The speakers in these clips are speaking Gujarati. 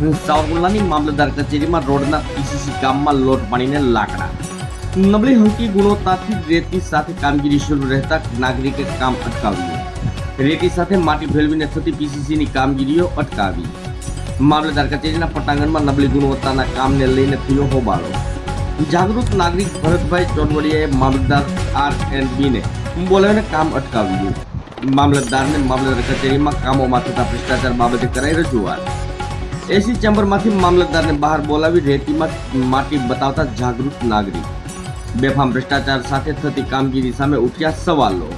સાવરકુંડલાની મામલતદાર કચેરીમાં રોડના પીસીસી ગામમાં લોટ પાણીને લાકડા. નબળી હલકી ગુણવત્તાથી રેતી સાથે કામગીરી શરૂ રહેતા નાગરિકે કામ અટકાવ્યું. રેતી સાથે માટી ભેળવીને થતી પીસીસીની કામગીરીઓ અટકાવી. મામલતદાર કચેરીના પટાંગણમાં નબળી ગુણવત્તાના કામને લઈને થયો હોબાળો. જાગૃત નાગરિક ભરતભાઈ ચોડવડિયાએ મામલતદાર આર એન્ડ બીને બોલાવીને કામ અટકાવ્યું. મામલતદારને મામલતદાર કચેરીમાં કામોમાં થતા ભ્રષ્ટાચાર બાબતે કરાઈ રજૂઆત. એસી ચેમ્બરમાંથી મામલતદારને બહાર બોલાવી રેતીમાં માટી બતાવતા જાગૃત નાગરિક. બેફામ ભ્રષ્ટાચાર સાથે થતી કામગીરી સામે ઉઠ્યા સવાલો.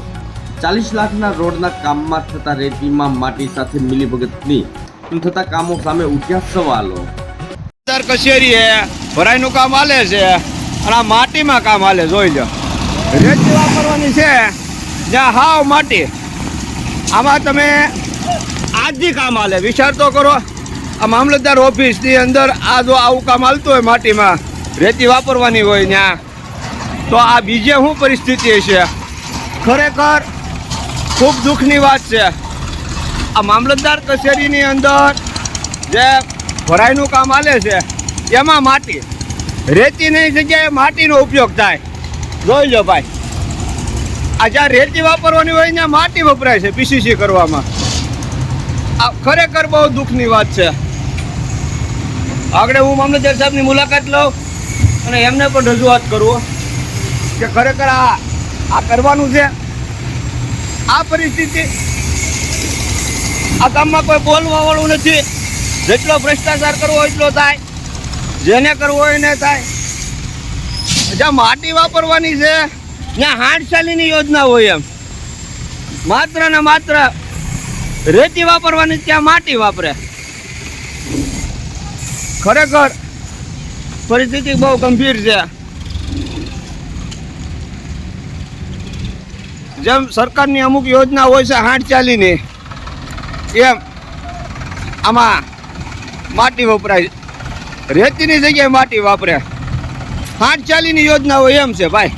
ચાલીસ લાખના રોડના કામમાં થતા રેતીમાં માટી સાથે મિલીભગતની થતા કામો સામે ઉઠ્યા સવાલો. કચેરી ભરાઈનું કામ હાલે છે અને આ માટીમાં કામ હાલે, જોઈ લો રેતી વાપરવાની છે, જ્યાં હાવ માટી. આમાં તમે આજથી કામ હાલે, વિચાર તો કરો. આ મામલતદાર ઓફિસની અંદર આ જો આવું કામ હાલતું હોય માટીમાં, રેતી વાપરવાની હોય ત્યાં તો આ બીજે શું પરિસ્થિતિ છે? ખરેખર ખૂબ દુઃખની વાત છે. આ મામલતદાર કચેરીની અંદર જે ભરાઈનું કામ હાલે છે, એમાં માટી, રેતીની જગ્યાએ માટીનો ઉપયોગ થાય. જોઈ લો ભાઈ, આ જ્યાં રેતી વાપરવાની હોય ત્યાં માટી વપરાય છે, પીસીસી કરવામાં. આ ખરેખર બહુ દુઃખની વાત છે. આગળ હું મામલતદાર સાહેબની મુલાકાત લઉં અને એમને પણ રજૂઆત કરું કે ખરેખર આ આ કરવાનું છે. આ પરિસ્થિતિ, આ કામમાં કોઈ બોલવાવાળું નથી. જેટલો ભ્રષ્ટાચાર કરવો એટલો થાય. જેને કરવો હોય એને થાય. જ્યાં માટી વાપરવાની છે ત્યાં હાંડશાલીની યોજના હોય એમ. માત્ર ને માત્ર રેતી વાપરવાની, ત્યાં માટી વાપરે. ખરેખર પરિસ્થિતિ બહુ ગંભીર છે. જેમ સરકારની અમુક યોજના હોય છે હાંડચાલીની એમ આમાં માટી વપરાય રેતીની જગ્યાએ માટી વાપરે. હાંઠ ચાલીની યોજના હોય એમ છે ભાઈ.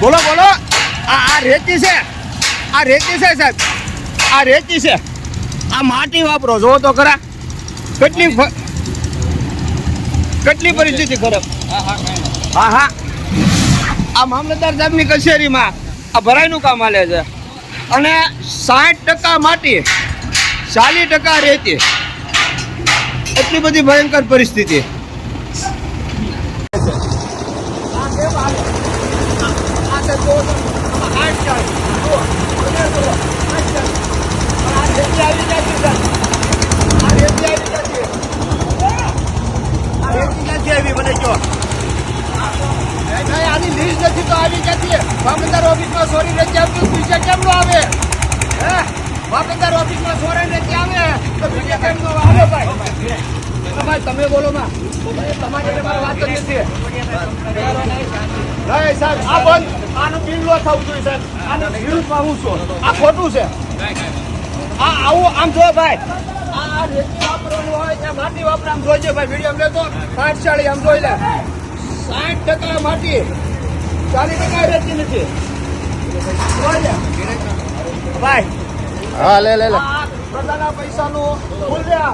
બોલો બોલો. આ રેતી છે. આ રેતી છે સાહેબ. આ રેતી છે. આ માટી વાપરો જો તો ખરા. કેટલી કેટલી પરિસ્થિતિ ખરાબ. હા હા. આ મામલતદાર સાહેબની કચેરીમાં આ ભરાઈનું કામ હાલે છે. અને સાઠ ટકા માટી, ચાલીસ ટકા રેતી. એટલી બધી ભયંકર પરિસ્થિતિ. આની લીસ્ટ નથી તો આવી જતી મામલતદાર ઓફિસમાં સોરી નથી આવતી પૈસા કેમ નો આવે હે મામલતદાર ઓફિસમાં સોરી નથી આવે તો પૈસા કેમ નો આવે ભાઈ ભાઈ તમે બોલો માં તમારી વાત જ નથી નહીં સાહેબ આ બંધ. આનું બિલ નો થવું જોઈએ સાહેબ. આનું વિરુદ્ધમાં હું છું. આ ખોટું છે. આ આવું આમ જો ભાઈ. આ રેતી વાપરવાનું હોય ત્યાં માટી વાપરે આમ જોઈજે ભાઈ વીડિયો લેતો પાંચ ચાળી આમ જોઈ લે. સાઠ ટકા માટી. ચાલીસ ટકા રેતી નથી. ભાઈ. હા લે લે લે. આ પૈસાનું મૂલ્ય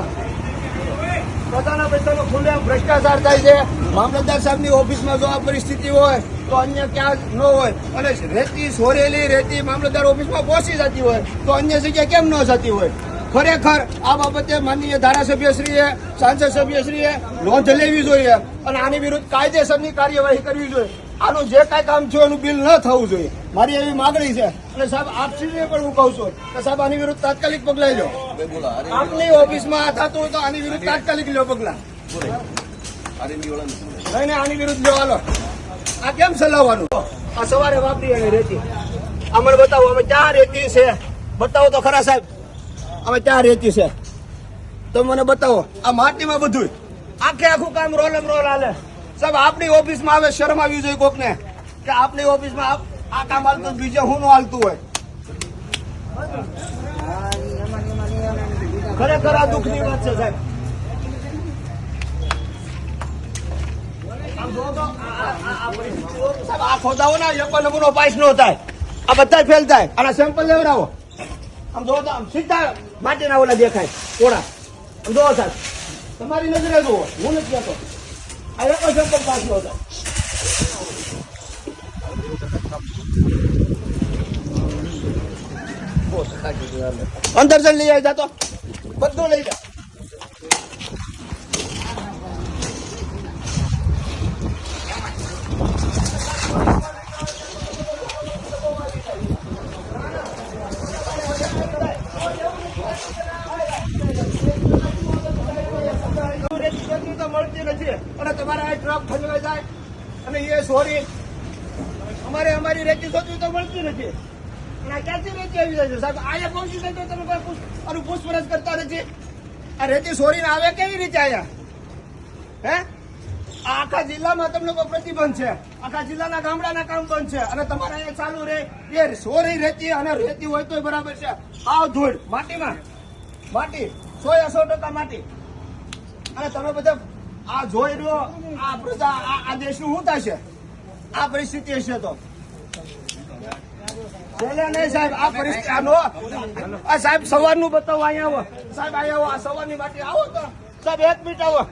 પ્રજાના પૈસાનો ખુલ્લે ભ્રષ્ટાચાર થાય છે. મામલતદાર સાહેબની ઓફિસમાં જો આ પરિસ્થિતિ હોય, તો અન્ય ક્યાં ન હોય. અને રેતી સોરેલી રેતી મામલતદાર ઓફિસમાં પહોંચી જતી હોય, તો અન્ય જગ્યાએ કેમ ન જતી હોય? ખરેખર આ બાબતે માનનીય ધારાસભ્યશ્રીએ સાંસદ સભ્યશ્રીએ નોંધ લેવી જોઈએ અને આની વિરુદ્ધ કાયદેસરની કાર્યવાહી કરવી જોઈએ. આનું જે કાંઈ કામ છે એનું બિલ ન થવું જોઈએ. મારી એવી માગણી છે. અને સાહેબ આપશ્રીને પણ હું કહું છું કે સાહેબ, આની વિરુદ્ધ તાત્કાલિક પગલાં લો આપની ઓફિસમાં આ થતું હોય તો આની વિરુદ્ધ તાત્કાલિક લો પગલાં. નહીં આની વિરુદ્ધ લો હાલો. આ કેમ ચલાવવાનું આ સવારે વાપરી અને રેતી. અમને બતાવો અમે ક્યાં રેતી છે? બતાવો તો ખરા સાહેબ. અમે ક્યાં રેતી છે? તો મને બતાવો. આ માટીમાં બધું આખે આખું કામ રોલમ રોલ હાલે. સાહેબ, આપણી ઓફિસમાં આવે શરમ આવી જોઈએ કોકને કે આપણી ઓફિસમાં આ- આ કામ હાલતું બીજે હું નું હાલતું હોય. ખરેખર આ દુઃખની વાત છે, સાહેબ. આ- આ- ને એક નમૂનો પાસ નો થાય. આ બધા ફેલ થાય. આના સેમ્પલ લેવડાવો. આમ જો આમ સીધા માટીના ઓલા દેખાય. કોડા આમ સાહેબ. તમારી નજરે જુઓ. હું નથી આ એકો સંપર્ક પાછો હતો અંદર જઈને લઈ આવી જાતો બધું લઈ જા રેતી રેતી નથી અને તમારા આ ટ્રક ખંજવાઈ જાય. અને એ સોરી. અમારે અમારી રેતી શોધવી તો મળતી નથી. અને ક્યાંથી રેતી આવી જાય છે? સાહેબ, અહીંયા પહોંચી જાય તમે કોઈ પૂછ પૂછપરછ કરતા નથી. આ રેતી સોરીને આવે કેવી રીતે આયા હે? આખા જિલ્લામાં તમને કોઈ પ્રતિબંધ છે? આખા જિલ્લાના ગામડાના કામ બંધ છે. અને તમારે અહીંયા ચાલુ રહે એ સોરી રેતી અને રેતી હોય તોય બરાબર છે. આવ ધૂળ, માટીમાં. માટી સો સો ટકા માટી. અને તમે બધા આ જોઈ રહ્યો, આ પ્રજા, આ દેશનું શું થશે? આ પરિસ્થિતિ હશે તો. નહીં સાહેબ, આ પરિસ્થિતિ આ સાહેબ સવારનું બતાવો, અહીંયા આવો. સાહેબ, અહીંયા આવો, આ સવારની માટે આવો તો. સાહેબ, એક મિનિટ આવો.